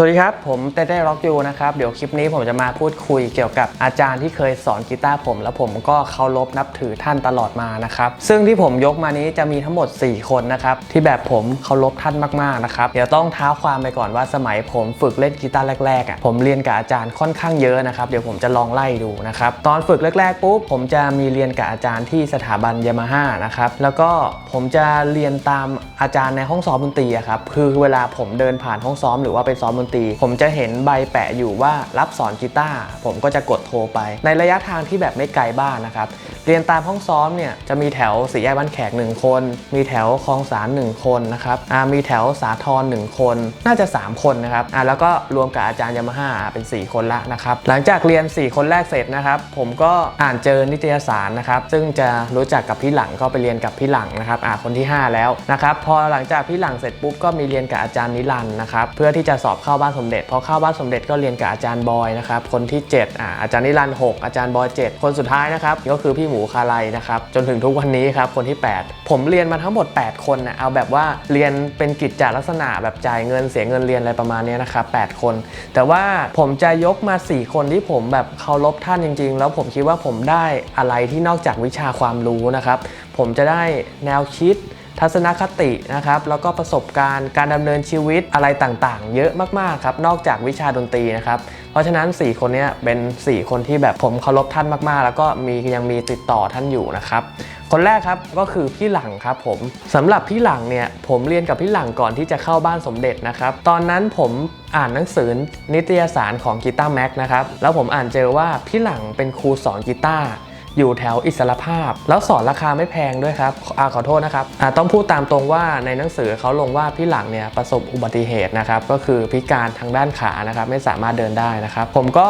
สวัสดีครับ ผมเต้เต้ร็อกยูนะครับ เดี๋ยวคลิปนี้ผมจะมาพูดคุยเกี่ยวกับอาจารย์ที่เคยสอนกีตาร์ผม แล้วผมก็เคารพนับถือท่านตลอดมานะครับ ซึ่งที่ผมยกมานี้จะมีทั้งหมด 4 คนนะครับ ที่แบบผมเคารพท่านมากๆนะครับ เดี๋ยวต้องเท้าความไปก่อนว่าสมัยผมฝึกเล่นกีตาร์แรกๆอะผมเรียนกับอาจารย์ค่อนข้างเยอะนะครับ เดี๋ยวผมจะลองไล่ดูนะครับ ตอนฝึกแรกๆปุ๊บผมจะมีเรียนกับอาจารย์ที่สถาบันยามาฮ่านะครับ แล้วก็ผมจะเรียนตามอาจารย์ในห้องซ้อมดนตรีครับ คือเวลาผมเดินผ่านห้องซ้อมหรือว่าไปซ้อมดนตรี ผมจะเห็นใบแปะอยู่ว่ารับสอนกีตาร์ผมก็จะกดโทรไป ในระยะทางที่แบบไม่ไกลบ้านนะครับ เรียนตามห้องซ้อมเนี่ยจะมีแถวสี่แยกบ้านแขก 1 คน มีแถวคลองสาร1คนนะครับอ่ามีแถวสาทร1คน น่าจะ 3 คนนะครับอ่าแล้วก็รวมกับอาจารย์ยามาฮ่าเป็น 4 คนละนะครับหลังจากเรียน 4 คนแรกเสร็จนะครับผมก็อ่านเจอนิตยสารนะครับซึ่งจะรู้จักกับพี่หลังก็ไปเรียนกับพี่หลังนะครับอ่าคนที่ 5 แล้วนะครับพอหลังจากพี่หลังเสร็จปุ๊บก็มีเรียนกับอาจารย์นิรันนะครับเพื่อที่จะสอบเข้าบ้านสมเด็จพอเข้าบ้านสมเด็จก็เรียนกับอาจารย์บอยนะครับคนที่7อ่าอาจารย์นิรันดร์6อาจารย์บอย 7 คนสุดท้ายนะครับก็คือพี่หมูคาไลนะครับจนถึงทุกวันนี้ครับคนที่ 8 ผมเรียนมาทั้งหมด 8 คนนะเอาแบบว่าเรียนเป็นกิจจลักษณะแบบจ่ายเงินเสียเงินเรียนอะไรประมาณนี้นะครับ8คน แต่ว่าผมจะยกมา 4 คนที่ผมแบบเคารพท่านจริง ๆ แล้วผมคิดว่าผมได้อะไรที่นอกจากวิชาความรู้นะครับผมจะได้แนวคิด ทัศนคตินะครับแล้วก็ประสบการณ์การดำเนินชีวิตอะไรต่างๆ เยอะมากๆครับนอกจากวิชาดนตรีนะครับเพราะฉะนั้น 4 คนนี้เป็น 4 คนที่แบบผมเคารพท่านมากๆ แล้วก็มียังมีติดต่อท่านอยู่นะครับคนแรกครับก็คือพี่หลังครับผมสำหรับพี่หลังเนี่ยผมเรียนกับพี่หลังก่อนที่จะเข้าบ้านสมเด็จนะครับตอนนั้นผมอ่านหนังสือนิตยสารของกีตาร์แม็กนะครับแล้วผมอ่านเจอว่าพี่หลังเป็นครูสอนกีตาร์ อยู่แถวอิสรภาพ แล้วสอนราคาไม่แพงด้วยครับอาขอโทษนะครับต้องพูดตามตรงว่าในหนังสือเขาลงว่าพี่หลังเนี่ยประสบอุบัติเหตุนะครับก็คือพิการทางด้านขานะครับไม่สามารถเดินได้นะครับ ผมก็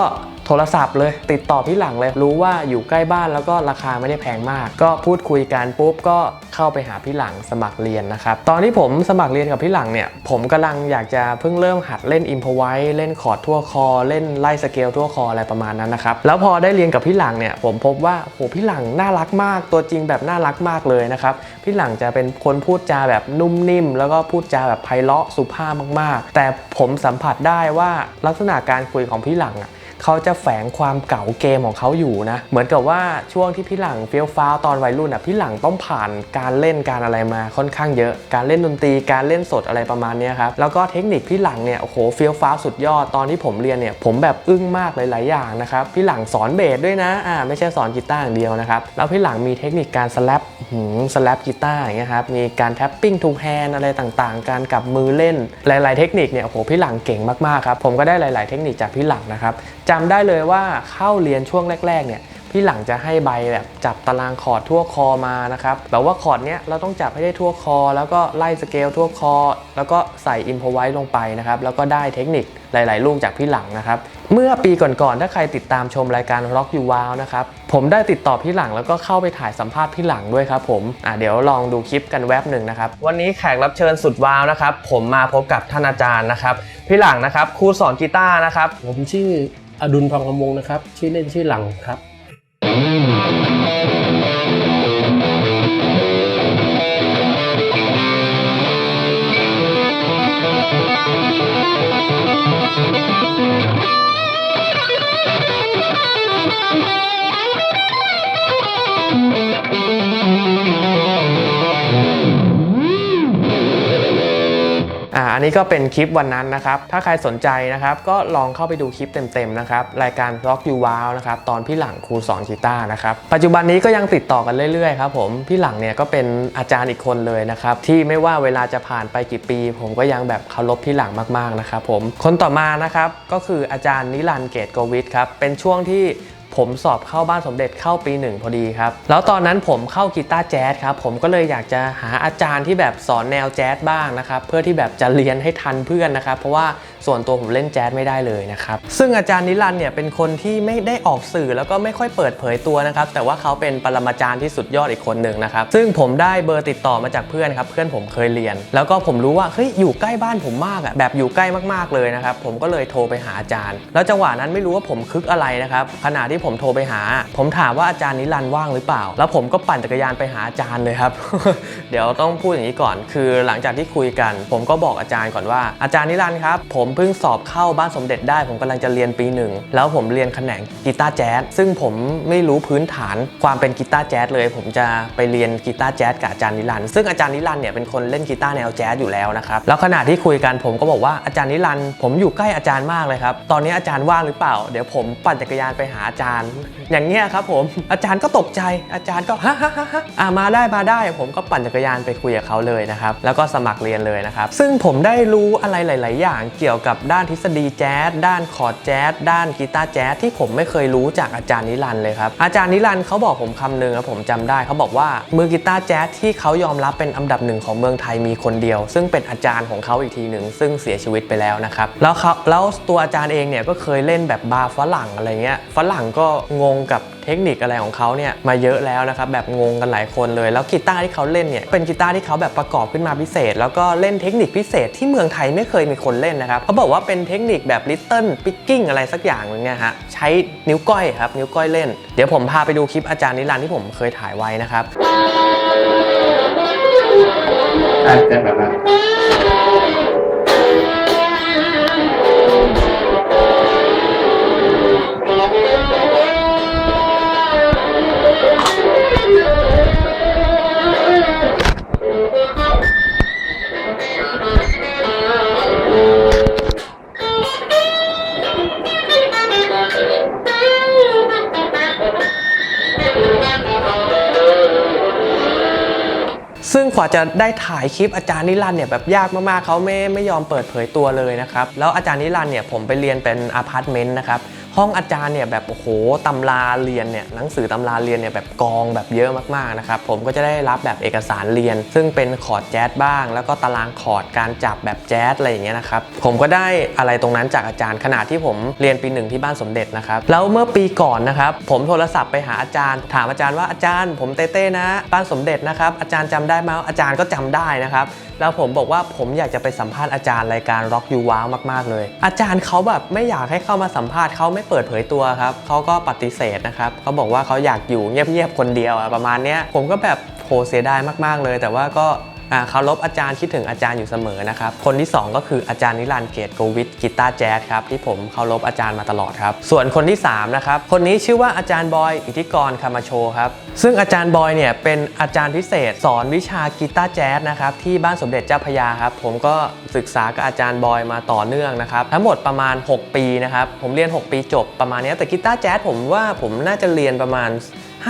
โทรศัพท์เลย ติดต่อพี่หลังเลย รู้ว่าอยู่ใกล้บ้านแล้วก็ราคาไม่ได้แพงมาก ก็พูดคุยกันปุ๊บก็เข้าไปหาพี่หลังสมัครเรียนนะครับ ตอนที่ผมสมัครเรียนกับพี่หลังเนี่ย ผมกำลังอยากจะเพิ่งเริ่มหัดเล่นอิมพอไว้เล่นคอร์ดทั่วคอ เล่นไล่สเกลทั่วคออะไรประมาณนั้นนะครับ แล้วพอได้เรียนกับพี่หลังเนี่ย ผมพบว่าโหพี่หลังน่ารักมาก ตัวจริงแบบน่ารักมากเลยนะครับ พี่หลังจะเป็นคนพูดจาแบบนุ่มนิ่ม แล้วก็พูดจาแบบไพเราะสุภาพมากๆ แต่ผมสัมผัสได้ว่าลักษณะการคุยของพี่หลังอะ เขาจะแฝงความเก่าเกมของเขาอยู่นะเหมือนกับว่าช่วงที่พี่หลังเฟี้ยวฟ้าวตอนวัยรุ่นอะพี่หลังต้องผ่านการเล่นการอะไรมาค่อนข้างเยอะ การเล่นดนตรีการเล่นสดอะไรประมาณนี้ครับแล้วก็เทคนิคพี่หลังเนี่ยโอ้โหเฟี้ยวฟ้าวสุดยอดตอนที่ผมเรียนเนี่ยผมแบบอึ้งมากหลายๆอย่างนะครับพี่หลังสอนเบสด้วยนะอ่าไม่ใช่สอนกีตาร์อย่างเดียวนะครับแล้วพี่หลังมีเทคนิคการสแลปหืมสแลปกีตาร์อย่างเงี้ยครับมีการแท็ปปิ้งทูแฮนอะไรต่างๆ การกับมือเล่นหลาย ๆ เทคนิคเนี่ยโอ้โหพี่หลังเก่งมากๆครับผมก็ได้หลาย ๆ เทคนิคจากพี่หลังนะครับจำได้เลยว่าเข้าเรียนช่วงแรก ๆ เนี่ยพี่หลังจะให้ใบแบบจับตารางคอร์ดทั่วคอมานะครับแบบว่าคอร์ดเนี้ยเราต้องจับให้ได้ทั่วคอ แล้วก็ไล่สเกลทั่วคอ แล้วก็ใส่อินพอไว้ลงไปนะครับแล้วก็ได้เทคนิคหลาย ๆ ลูกจากพี่หลังนะครับเมื่อปีก่อนๆถ้าใครติดตามชมรายการ Rock You Wow นะครับ ผมได้ติดต่อพี่หลังแล้วก็เข้าไปถ่ายสัมภาษณ์พี่หลังด้วยครับผมอะเดี๋ยวลองดูคลิปกันแวบหนึ่งนะครับ วันนี้แขกรับเชิญสุดว้าวนะครับ ผมมาพบกับท่านอาจารย์นะครับ พี่หลังนะครับครูสอนกีตาร์นะครับ ผมชื่ออดุลทองกำมงนะครับ ชื่อเล่นชื่อหลังครับอ่า อันนี้ก็เป็นคลิปวันนั้นนะครับ ถ้าใครสนใจนะครับ ก็ลองเข้าไปดูคลิปเต็มๆนะครับ รายการ Rock You Wow นะครับ ตอนพี่หลังครูสอนกีตาร์นะครับ ปัจจุบันนี้ก็ยังติดต่อกันเรื่อยๆครับผม พี่หลังเนี่ยก็เป็นอาจารย์อีกคนเลยนะครับ ที่ไม่ว่าเวลาจะผ่านไปกี่ปี ผมก็ยังแบบเคารพพี่หลังมากๆนะครับผม คนต่อมานะครับ ก็คืออาจารย์นิรันเกตโกวิทครับ เป็นช่วงที่ ผมสอบเข้าบ้านสมเด็จเข้าปีหนึ่งพอดีครับ แล้วตอนนั้นผมเข้ากีตาร์แจ๊สครับ ผมก็เลยอยากจะหาอาจารย์ที่แบบสอนแนวแจ๊สบ้างนะครับ เพื่อที่แบบจะเรียนให้ทันเพื่อนนะครับ เพราะว่า ส่วนตัวผมเล่นแจ๊สไม่ได้เลยนะครับ ซึ่งอาจารย์นิรันเนี่ยเป็นคนที่ไม่ได้ออกสื่อแล้วก็ไม่ค่อยเปิดเผยตัวนะครับ แต่ว่าเขาเป็นปรมาจารย์ที่สุดยอดอีกคนหนึ่งนะครับ ซึ่งผมได้เบอร์ติดต่อมาจากเพื่อนครับ เพื่อนผมเคยเรียน แล้วก็ผมรู้ว่าเฮ้ยอยู่ใกล้บ้านผมมากอะแบบอยู่ใกล้มากๆเลยนะครับ ผมก็เลยโทรไปหาอาจารย์ แล้วจังหวะนั้นไม่รู้ว่าผมคึกอะไรนะครับ ขณะที่ผมโทรไปหา ผมถามว่าอาจารย์นิรันว่างหรือเปล่า แล้วผมก็ปั่นจักรยานไปหาอาจารย์เลยครับ เดี๋ยวต้องพูดอย่างนี้ก่อน คือหลังจากที่คุยกัน ผมก็บอกอาจารย์ก่อนว่าอาจารย์นิรันครับผมเพิ่งสอบเข้าบ้านสมเด็จได้ ผมกำลังจะเรียนปีหนึ่ง แล้วผมเรียนแขนงกีตาร์แจ๊สซึ่งผมไม่รู้พื้นฐานความเป็นกีตาร์แจ๊สเลย ผมจะไปเรียนกีตาร์แจ๊สกับอาจารย์นิรันด์ซึ่งอาจารย์นิรันด์เนี่ยเป็นคนเล่นกีตาร์แนวแจ๊สอยู่แล้วนะครับแล้วขณะที่คุยกันผมก็บอกว่าอาจารย์นิรันด์ผมอยู่ใกล้อาจารย์มากเลยครับตอนนี้อาจารย์ว่างหรือเปล่า เดี๋ยวผมปั่นจักรยานไปหาอาจารย์ อย่างเงี้ยครับผมอาจารย์ก็ตกใจอาจารย์ก็ฮะฮะฮะฮะอ่ามาได้มาได้ ผมก็ปั่นจักรยานไปคุยกับเขาเลยนะครับแล้วก็สมัครเรียนเลยนะครับซึ่งผมได้รู้อะไรหลาย ๆ อย่างเกี่ยวกับด้านทฤษฎีแจ๊สด้านคอร์ดแจ๊สด้านกีตาร์แจ๊สที่ผมไม่เคยรู้จากอาจารย์นิรันดร์เลยครับ อาจารย์นิรันดร์เขาบอกผมคำหนึ่งแล้วผมจำได้เขาบอกว่ามือกีตาร์แจ๊สที่เขายอมรับเป็นอันดับหนึ่งของเมืองไทยมีคนเดียว ซึ่งเป็นอาจารย์ของเขาอีกทีหนึ่งซึ่งเสียชีวิตไปแล้วนะครับแล้วเขาแล้วตัวอาจารย์เองเนี่ยก็เคยเล่นแบบบาร์ฝรั่งอะไรเงี้ยฝรั่งก็งงกับ เทคนิคอะไรของเขาเนี่ยมาเยอะแล้วนะครับแบบงงกันหลายคนเลย แล้วกีตาร์ที่เขาเล่นเนี่ยเป็นกีตาร์ที่เขาแบบประกอบขึ้นมาพิเศษ แล้วก็เล่นเทคนิคพิเศษที่เมืองไทยไม่เคยมีคนเล่นนะครับเขาบอกว่าเป็นเทคนิคแบบลิตเติ้ลปิกกิ้งอะไรสักอย่างนึงเนี่ยฮะใช้นิ้วก้อยครับนิ้วก้อยเล่น เดี๋ยวผมพาไปดูคลิปอาจารย์นิรันดร์ที่ผมเคยถ่ายไว้นะครับอาจจะแบบ ซึ่งกว่าจะได้ถ่ายคลิปอาจารย์นิรันดร์เนี่ยแบบยากมากๆเขาไม่ไม่ยอมเปิดเผยตัวเลยนะครับ แล้วอาจารย์นิรันดร์เนี่ยผมไปเรียนเป็นอพาร์ตเมนต์นะครับ ห้องอาจารย์เนี่ยแบบโอ้โหตำราเรียนเนี่ยหนังสือตำราเรียนเนี่ยแบบกองแบบเยอะมากๆนะครับผมก็จะได้รับแบบเอกสารเรียน ซึ่งเป็นคอร์ดแจ๊สบ้าง แล้วก็ตารางคอร์ดการจับแบบแจ๊สอะไรอย่างเงี้ยนะครับผมก็ได้อะไรตรงนั้นจากอาจารย์ขณะที่ผมเรียนปีหนึ่งที่บ้านสมเด็จนะครับแล้วเมื่อปีก่อนนะครับผมโทรศัพท์ไปหาอาจารย์ ถามอาจารย์ว่าอาจารย์ ผมเต้เต้นะ บ้านสมเด็จนะครับอาจารย์จำได้ไหมอาจารย์ก็จำได้นะครับแล้วผมบอกว่าผมอยากจะไปสัมภาษณ์อาจารย์รายการ Rock You Wow มากๆเลย อาจารย์เขาแบบไม่อยากให้เข้ามาสัมภาษณ์เขาไม่เปิดเผยตัวครับเขาก็ปฏิเสธนะครับเขาบอกว่าเขาอยากอยู่เงียบๆคนเดียวอะประมาณเนี้ยผมก็แบบโหเสียดายมากๆเลย แต่ว่าก็ เคารพอาจารย์คิดถึงอาจารย์อยู่เสมอนะครับ คนที่ 2 ก็คืออาจารย์นิรันดร์เกตโกวิทกีตาร์แจ๊สครับที่ผมเคารพอาจารย์มาตลอดครับ ส่วนคนที่3นะครับคนนี้ชื่อว่าอาจารย์บอยอิทธิกรคามาโชครับซึ่งอาจารย์บอยเนี่ยเป็นอาจารย์พิเศษ สอนวิชากีตาร์แจ๊สนะครับที่บ้านสมเด็จเจ้าพยาครับผมก็ศึกษากับอาจารย์บอยมาต่อเนื่องนะครับทั้งหมดประมาณ 6 ปีนะครับผมเรียน 6 ปีจบประมาณนี้แต่กีตาร์แจ๊สผมว่าผมน่าจะเรียนประมาณ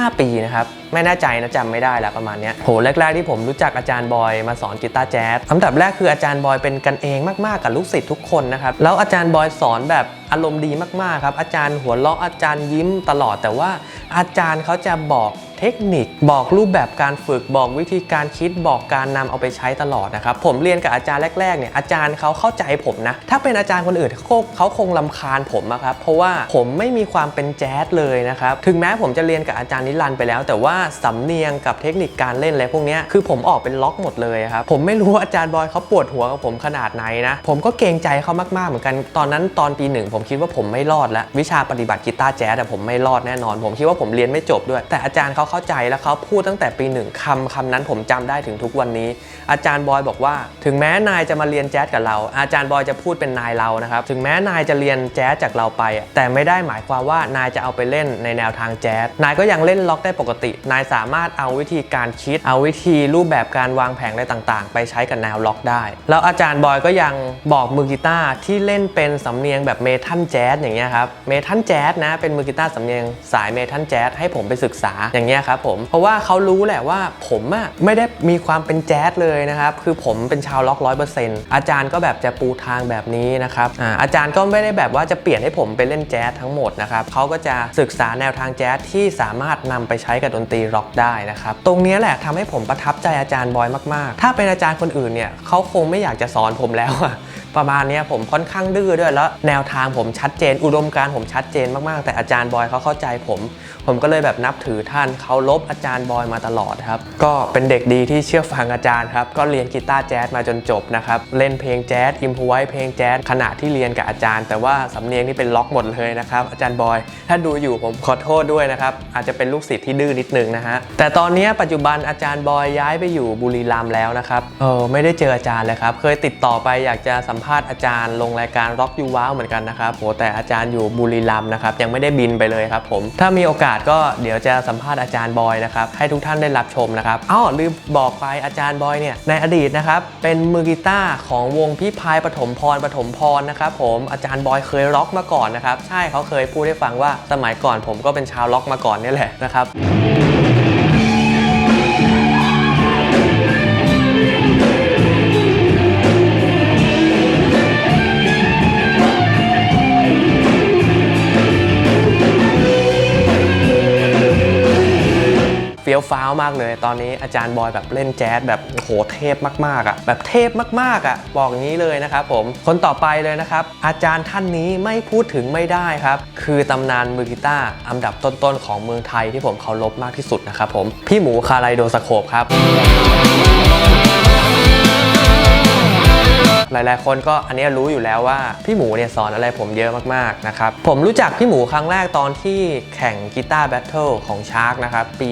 5 ปีนะครับ ไม่แน่ใจนะจำไม่ได้แล้วประมาณนี้โหแรก ๆ ที่ผมรู้จักอาจารย์บอยมาสอนกีตาร์แจ๊สอันดับแรกคืออาจารย์บอยเป็นกันเองมากๆกับลูกศิษย์ทุกคนนะครับ แล้วอาจารย์บอยสอนแบบอารมณ์ดีมากๆครับ อาจารย์หัวเราะอาจารย์ยิ้มตลอดแต่ว่าอาจารย์เขาจะบอก เทคนิค บอกรูปแบบการฝึกบอกวิธีการคิดบอกการนำเอาไปใช้ตลอดนะครับผมเรียนกับอาจารย์แรกๆเนี่ยอาจารย์เขาเข้าใจผมนะถ้าเป็นอาจารย์คนอื่นเขาคงลำคาญผมอะครับเพราะว่าผมไม่มีความเป็นแจ๊สเลยนะครับถึงแม้ผมจะเรียนกับอาจารย์นิรันด์ไปแล้ว แต่ว่าสำเนียงกับเทคนิคการเล่นอะไรพวกนี้คือผมออกเป็นล็อกหมดเลยครับผมไม่รู้อาจารย์บอยเขาปวดหัวกับผมขนาดไหนนะผมก็เกรงใจเขามากๆเหมือนกันตอนนั้นตอนปีหนึ่งผมคิดว่าผมไม่รอดแล้ววิชาปฏิบัติกีตาร์แจ๊สอะผมไม่รอดแน่นอน ผมคิดว่าผมเรียนไม่จบด้วย แต่อาจารย์เขาเข้าใจแล้วเขาพูดตั้งแต่ปีหนึ่งคำคำนั้นผมจำได้ถึงทุกวันนี้ อาจารย์บอยบอกว่า ถึงแม้นายจะมาเรียนแจ๊สกับเรา อาจารย์บอยจะพูดเป็นนายเรานะครับถึงแม้นายจะเรียนแจ๊สจากเราไป แต่ไม่ได้หมายความว่านายจะเอาไปเล่นในแนวทางแจ๊สนายก็ยังเล่นล็อกได้ปกติ นายสามารถเอาวิธีการคิด เอาวิธีรูปแบบการวางแผงอะไรต่างๆ ไปใช้กับแนวล็อกได้ แล้วอาจารย์บอยก็ยังบอกมือกีตาร์ที่เล่นเป็นสำเนียงแบบเมทัลแจ๊สอย่างเงี้ยครับเมทัลแจ๊สนะเป็นมือกีตาร์สำเนียงสายเมทัลแจ๊สให้ผมไปศึกษาอย่างเงี้ยครับผม เพราะว่าเขารู้แหละว่าผมอะไม่ได้มีความเป็นแจ๊สเลยนะครับ คือผมเป็นชาวล็อกร้อยเปอร์เซ็นต์อาจารย์ก็แบบจะปูทางแบบนี้นะครับอาอาจารย์ก็ไม่ได้แบบว่าจะเปลี่ยนให้ผมไปเล่นแจ๊สทั้งหมดนะครับเขาก็จะศึกษาแนวทางแจ๊สที่สามารถนำไปใช้กับดนตรีร็อกได้นะครับ ตรงนี้แหละทำให้ผมประทับใจอาจารย์บอยมาก ๆ ถ้าเป็นอาจารย์คนอื่นเนี่ยเขาคงไม่อยากจะสอนผมแล้วอะ ประมาณนี้ผมค่อนข้างดื้อด้วยแล้วแนวทางผมชัดเจน อุดมการผมชัดเจนมากๆ แต่อาจารย์บอยเขาเข้าใจผม ผมก็เลยแบบนับถือท่านเคารพอาจารย์บอยมาตลอดครับก็เป็นเด็กดีที่เชื่อฟังอาจารย์ครับก็เรียนกีตาร์แจ๊สมาจนจบนะครับเล่นเพลงแจ๊สอิมพไว้เพลงแจ๊สขณะที่เรียนกับอาจารย์ แต่ว่าสำเนียงนี่เป็นล็อกหมดเลยนะครับอาจารย์บอย ถ้าดูอยู่ผมขอโทษด้วยนะครับอาจจะเป็นลูกศิษย์ที่ดื้อนิดนึงนะฮะแต่ตอนนี้ปัจจุบันอาจารย์บอยย้ายไปอยู่บุรีรัมย์แล้วนะครับเออไม่ได้เจออาจารย์เลยครับเคยติดต่อไปอยากจะสัมภาษณ์อาจารย์ลงรายการร็อกยูว้าวเหมือนกันนะครับโหแต่อาจารย์อยู่บุรีรัมย์นะครับยังไม่ได้บินไปเลยครับผมถ้ามีโอกาสก็เดี๋ยวจะสัมภาษณ์อาจารย์บอยนะครับให้ทุกท่านได้รับชมนะครับอ้อลืมบอกไปอาจารย์บอยเนี่ยในอดีตนะครับเป็นมือกีตาร์ของวงพี่พายปฐมพรปฐมพรนะครับผมอาจารย์บอยเคยร็อกมาก่อนนะครับใช่เขาเคยพูดให้ฟังว่าสมัยก่อนผมก็เป็นชาวล็อกมาก่อนนี่แหละนะครับ ยวฟ้าวมากเลย ตอนนี้อาจารย์บอยแบบเล่นแจ๊สแบบโหเทพมากๆอะแบบเทพมากๆอะบอกงี้เลยนะครับผมคนต่อไปเลยนะครับ อาจารย์ท่านนี้ไม่พูดถึงไม่ได้ครับ คือตำนานมือกีตาร์อันดับต้นๆของเมืองไทยที่ผมเคารพมากที่สุดนะครับผมพี่หมูคาไลโดสโคปครับ หลายๆ คนก็อันนี้รู้อยู่แล้วว่าพี่หมูเนี่ยสอนอะไรผมเยอะมากๆนะครับผมรู้จักพี่หมูครั้งแรกตอนที่แข่งกีตาร์แบทเทิลของชาร์กนะครับปี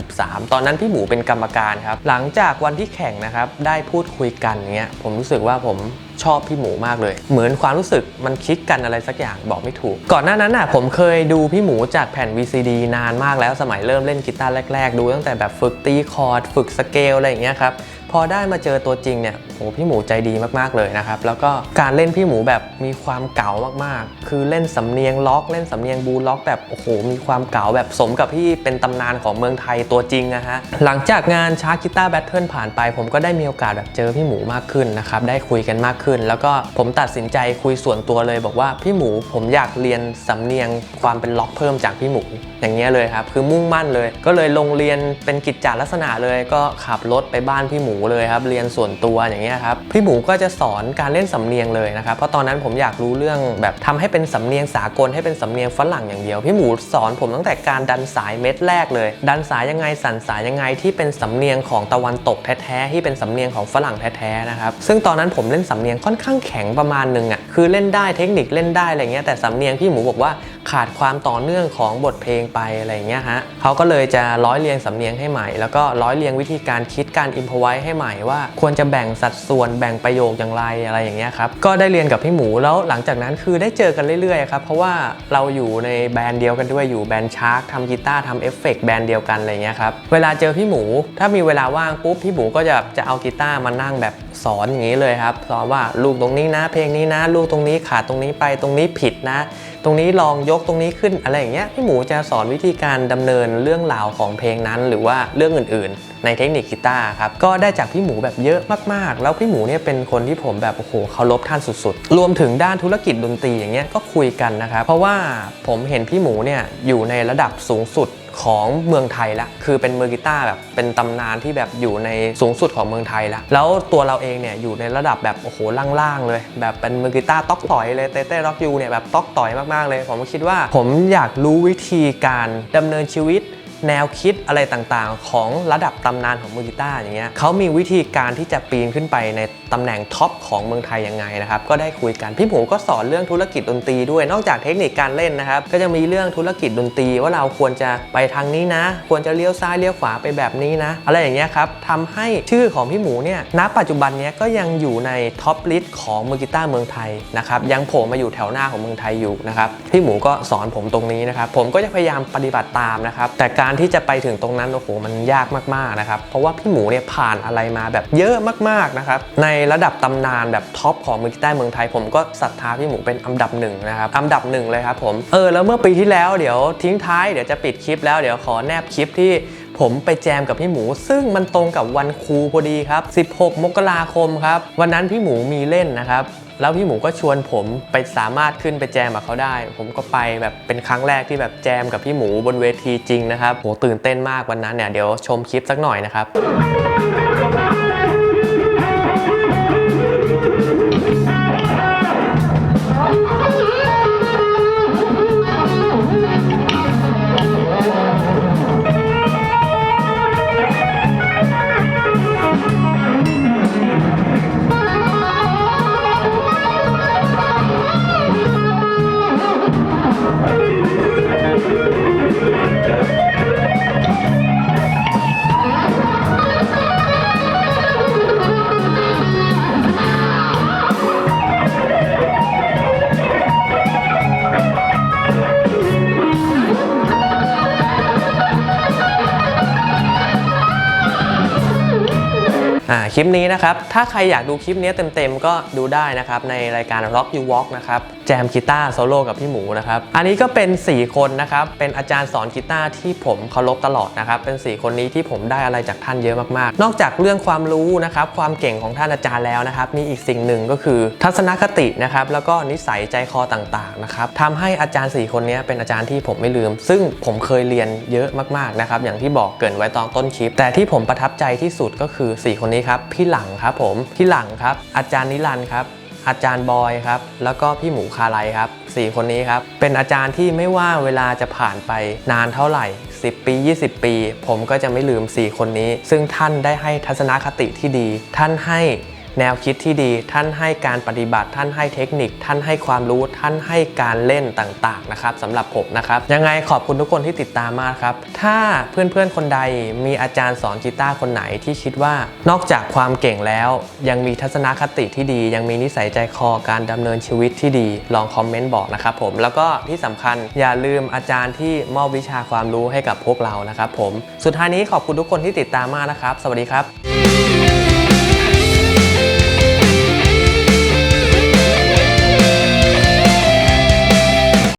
2013 ตอนนั้นพี่หมูเป็นกรรมการครับหลังจากวันที่แข่งนะครับได้พูดคุยกันเนี้ยผมรู้สึกว่าผมชอบพี่หมูมากเลย เหมือนความรู้สึกมันคลิกกันอะไรสักอย่างบอกไม่ถูก ก่อนหน้านั้นน่ะผมเคยดูพี่หมูจากแผ่น VCD นานมากแล้วสมัยเริ่มเล่นกีตาร์แรก ๆ ดูตั้งแต่แบบฝึกตีคอร์ด ฝึกสเกลอะไรอย่างเงี้ยครับ พอได้มาเจอตัวจริงเนี่ยโหพี่หมูใจดีมากๆเลยนะครับ แล้วก็การเล่นพี่หมูแบบมีความเก๋ามากๆ คือเล่นสำเนียงล็อก เล่นสำเนียงบูล็อกแบบโอ้โหมีความเก๋าแบบสมกับที่เป็นตำนานของเมืองไทยตัวจริงนะฮะหลังจากงานชาร์กกีตาแบทเทิลผ่านไป ผมก็ได้มีโอกาสแบบเจอพี่หมูมากขึ้นนะครับได้คุยกันมากขึ้น แล้วก็ผมตัดสินใจคุยส่วนตัวเลย บอกว่าพี่หมูผมอยากเรียนสำเนียงความเป็นล็อกเพิ่มจากพี่หมู อย่างเงี้ยเลยครับคือมุ่งมั่นเลย ก็เลยลงเรียนเป็นกิจจลักษณะเลยก็ขับรถไปบ้านพี่หมูเลยครับเรียนส่วนตัวอย่างเงี้ยครับพี่หมูก็จะสอนการเล่นสำเนียงเลยนะครับเพราะตอนนั้นผมอยากรู้เรื่องแบบทำให้เป็นสำเนียงสากลให้เป็นสำเนียงฝรั่งอย่างเดียว พี่หมูสอนผมตั้งแต่การดันสายเม็ดแรกเลย ดันสายยังไงสั่นสายยังไงที่เป็นสำเนียงของตะวันตกแท้ๆที่เป็นสำเนียงของฝรั่งแท้ๆนะครับซึ่งตอนนั้นผมเล่นสำเนียงค่อนข้างแข็งประมาณหนึงอะคือเล่นได้เทคนิคเล่นได้อะไรเงี้ยแต่สำเนียงพี่หมูบอกว่าขาดความต่อเนื่องของบทเพลงไปอะไรเงี้ยฮะเขาก็เลยจะร้อยเรียงสำเนียงให้ใหม่ แล้วก็ร้อยเรียงวิธีการคิดการอิมพอไว้ให้ใหม่ว่า ควรจะแบ่งสัดส่วนแบ่งประโยคอย่างไรอะไรอย่างเงี้ยครับก็ได้เรียนกับพี่หมูแล้วหลังจากนั้นคือได้เจอกันเรื่อยๆครับเพราะว่าเราอยู่ในแบรนด์เดียวกันด้วยอยู่แบรนด์ชาร์กทำกีตาร์ทำเอฟเฟกต์แบรนด์เดียวกันอะไรเงี้ยครับเวลาเจอพี่หมู ถ้ามีเวลาว่างปุ๊บพี่หมูก็จะจะเอากีตาร์มานั่งแบบสอนอย่างนี้เลยครับสอนว่าลูกตรงนี้นะ เพลงนี้นะ ลูกตรงนี้ขาดตรงนี้ไปตรงนี้ผิดนะ ตรงนี้ลองยกตรงนี้ขึ้นอะไรอย่างเงี้ยพี่หมูจะสอนวิธีการดำเนินเรื่องราวของเพลงนั้นหรือว่าเรื่องอื่น ๆ ในเทคนิคกีตาร์ครับก็ได้จากพี่หมูแบบเยอะมากๆ แล้วพี่หมูเนี่ยเป็นคนที่ผมแบบโอ้โหเคารพท่านสุดๆ รวมถึงด้านธุรกิจดนตรีอย่างเงี้ยก็คุยกันนะครับเพราะว่าผมเห็นพี่หมูเนี่ยอยู่ในระดับสูงสุด ของเมืองไทยละคือเป็นมือกีตาร์แบบเป็นตำนานที่แบบอยู่ในสูงสุดของเมืองไทยละแล้วตัวเราเองเนี่ยอยู่ในระดับแบบโอ้โหล่างๆเลย แบบเป็นมือกีตาร์ต๊อกต่อยเลยเต้เต้ร็อกยูเนี่ยแบบต๊อกต่อยมากๆเลย ผมคิดว่า ผมอยากรู้วิธีการดำเนินชีวิต แนวคิดอะไรต่างๆ ของระดับตำนานของมือกีตาร์อย่างเงี้ยเขามีวิธีการที่จะปีนขึ้นไปในตำแหน่งท็อปของเมืองไทยยังไงนะครับก็ได้คุยกันพี่หมูก็สอนเรื่องธุรกิจดนตรีด้วยนอกจากเทคนิคการเล่นนะครับก็จะมีเรื่องธุรกิจดนตรีว่าเราควรจะไปทางนี้นะ ควรจะเลี้ยวซ้ายเลี้ยวขวาไปแบบนี้นะ อะไรอย่างเงี้ยครับทำให้ชื่อของพี่หมูเนี่ยณปัจจุบันเนี้ยก็ยังอยู่ในท็อปลิสต์ของมือกีตาร์เมืองไทยนะครับยังโผล่มาอยู่แถวหน้าของเมืองไทยอยู่นะครับพี่หมูก็สอนผมตรงนี้นะครับผมก็จะพยายามปฏิบัติตามนะครับแต่การการที่จะไปถึงตรงนั้นโอ้โหมันยากมากๆนะครับเพราะว่าพี่หมูเนี่ยผ่านอะไรมาแบบเยอะมากๆนะครับในระดับตำนานแบบท็อปของมือกีตาร์เมืองไทย ผมก็ศรัทธาพี่หมูเป็นอันดับหนึ่งนะครับอันดับหนึ่งเลยครับผมเออแล้วเมื่อปีที่แล้วเดี๋ยวทิ้งท้ายเดี๋ยวจะปิดคลิปแล้วเดี๋ยวขอแนบคลิปที่ผมไปแจมกับพี่หมู ซึ่งมันตรงกับวันครูพอดีครับ 16 มกราคมครับ วันนั้นพี่หมูมีเล่นนะครับ แล้วพี่หมูก็ชวนผมไปสามารถขึ้นไปแจมกับเขาได้ ผมก็ไปแบบเป็นครั้งแรกที่แบบแจมกับพี่หมูบนเวทีจริงนะครับโหตื่นเต้นมากวันนั้นเนี่ยเดี๋ยวชมคลิปสักหน่อยนะครับ คลิปนี้นะครับ ถ้าใครอยากดูคลิปนี้เต็มๆ ก็ดูได้นะครับ ในรายการ Rock You Walk นะครับแจมกีตาร์โซโล่กับพี่หมูนะครับ อันนี้ก็เป็น 4 คนนะครับ เป็นอาจารย์สอนกีตาร์ที่ผมเคารพตลอดนะครับ เป็น 4 คนนี้ที่ผมได้อะไรจากท่านเยอะมากๆ นอกจากเรื่องความรู้นะครับ ความเก่งของท่านอาจารย์แล้วนะครับ มีอีกสิ่งหนึ่งก็คือทัศนคตินะครับ แล้วก็นิสัยใจคอต่างๆนะครับทำให้อาจารย์ 4 คนนี้เป็นอาจารย์ที่ผมไม่ลืม ซึ่งผมเคยเรียนเยอะมากๆนะครับ อย่างที่บอกเกินไว้ตอนต้นคลิป แต่ที่ผมประทับใจที่สุดก็คือ 4 คนนี้ครับพี่หลังครับผมพี่หลังครับ อาจารย์นิรันดร์ครับอาจารย์บอยครับ แล้วก็พี่หมูคาไลครับ 4 คนนี้ครับ เป็นอาจารย์ที่ไม่ว่าเวลาจะผ่านไปนานเท่าไหร่ 10 ปี 20 ปี ผมก็จะไม่ลืม 4 คนนี้ ซึ่งท่านได้ให้ทัศนคติที่ดี ท่านให้ แนวคิดที่ดี ท่านให้การปฏิบัติ ท่านให้เทคนิค ท่านให้ความรู้ ท่านให้การเล่นต่างๆนะครับสำหรับผมนะครับ ยังไงขอบคุณทุกคนที่ติดตามมากครับ ถ้าเพื่อนๆคนใดมีอาจารย์สอนกีตาร์คนไหนที่คิดว่านอกจากความเก่งแล้ว ยังมีทัศนคติที่ดี ยังมีนิสัยใจคอการดำเนินชีวิตที่ดี ลองคอมเมนต์บอกนะครับผม แล้วก็ที่สำคัญอย่าลืมอาจารย์ที่มอบวิชาความรู้ให้กับพวกเรานะครับผม สุดท้ายนี้ขอบคุณทุกคนที่ติดตามมากนะครับ สวัสดีครับ